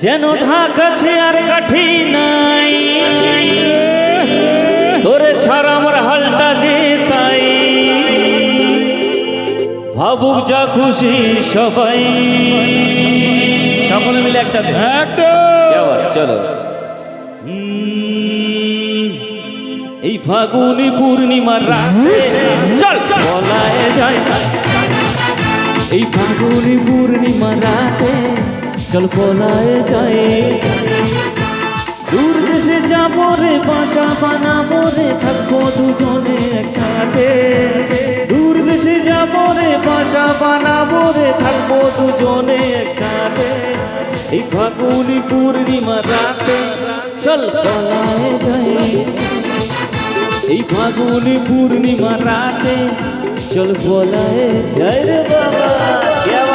যেন ঢাক আছে আর কাঠি নাই। তোরে ছাড়া আমার হালটা যে তাই। ভাবুক যা খুশি সবাই। সকলে মিলে আবার চলো। এই ফাগুনি পূর্ণিমার রাতে চল। বলায় যায়। এই ফাগুনি পূর্ণিমার রাতে চল বলায় যায়। দূর দেশে যাব রে, বাঁচা বানাবো রে, থাকব দুজনে একসাথে। দূর দেশে যাব রে, বাঁচা বানাবো রে, থাকব দুজনে একসাথে। এই ফাগুনি পূর্ণিমা রাতে চল বলায় যাই এই ফাগুনি পূর্ণিমা রাতে চল বলায় যাই রে বাবা।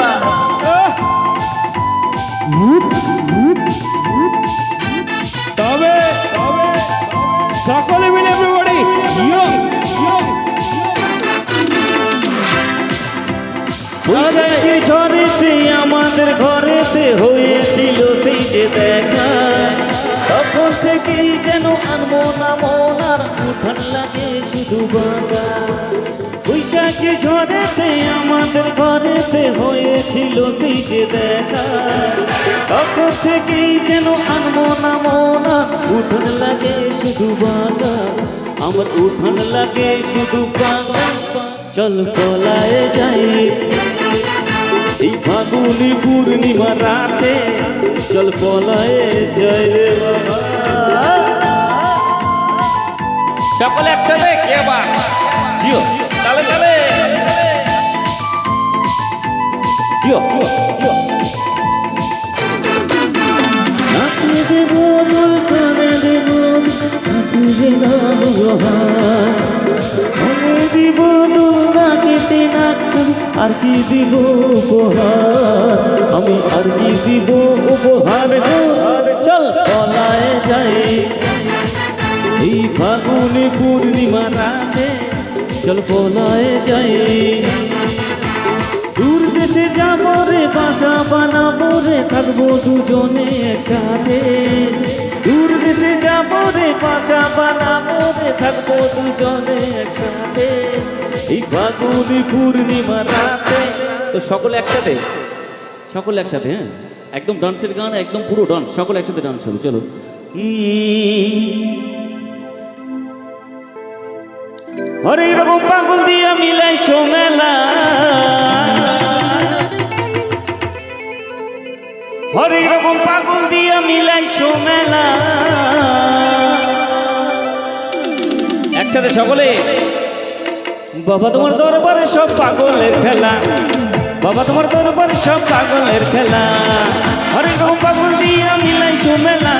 তবে তবে সকলে মিলে এভরিবডি ঝড়েতে আমাদের ঘরেতে হয়েছিল সেই যে দেখা। তখন থেকেই যেন আনব না মন আর উঠান লাগে শুধু বাঁকা বৈশাখী ঝড়েতে আমাদের ঘরেতে হয়েছিল সেই যে দেখা? তখন থেকেই যেন আনব না মন উঠান লাগে শুধু বাঁকা। আমার উঠান লাগে শুধু বাঁকা। চল পলায় যাই। এই ফাগুনি পূর্ণিমা রাতে, চল পলায় জয় রে বাবা। সকলে একসাথে, কে আবার আর কি দিব উপহার? আমি আর কি দিব উপহার? চল। পলায় যাই। এই ফাগুনে পূর্ণিমা রাতে চল পলায় যাই। দূর দেশে যাব রে, বাসা বানাবো রে, থাকব দুজনে একসাথে। দূর দেশে যাব রে, বাসা বানাবো রে, থাকব দুজনে ফাগুনি পূর্ণিমা রাতে। তো সকলে একসাথে? সকলে একসাথে হ্যাঁ? একদম ডান্সের গান, একদম পুরো ডান্স সকলে একসাথে ডান্স হবে, চলো। হরে রকম পাগল দিয়া মিলাই সোমেলা। হরে রকম পাগল দিয়া মিলাই সোমেলা। একসাথে সকলে? বাবা, তোমার দরবারে সব পাগলের খেলা। বাবা, তোমার দরবারে সব পাগলের খেলা। হরে রকম পাগল দিয়া মিলাই সোমেলা।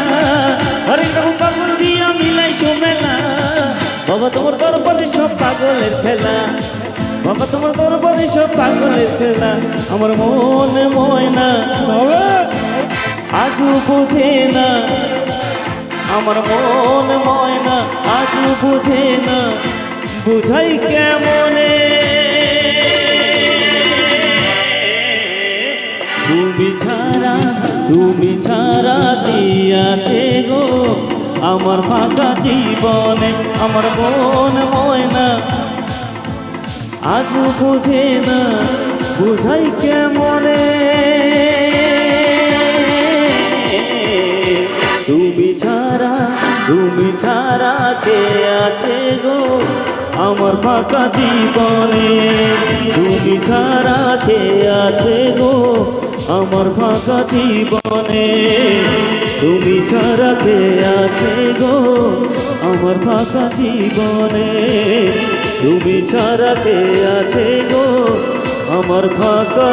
হরে রকম পাগল দিয়া মিলাই সোমেলা। বাবা, তোমার দরবারে সব পাগলের খেলা। বাবা, তোমার দরবারে সব পাগলের খেলা। আমার মন ময়না। আজও বোঝে না। আমার মন ময়না, আজও বোঝে না। বুঝাই কেমনে? তুমি ছাড়া তুমি ছাড়া দিয়াছে গো। আমার ফাঁকা জীবনে, আমার মন ময়না আজও বোঝে না, বুঝাই কেমনে? তুমি ছাড়া তুমি ছাড়া কে আছে গো। আমার ফাঁকা জীবনে তুমি ছাড়া কে আছে গো? আমার ফাঁকা জীবনে তুমি ছাড়া কে আছে গো? আমার ফাঁকা জীবনে তুমি ছাড়া কে আছে গো? আমার ফাঁকা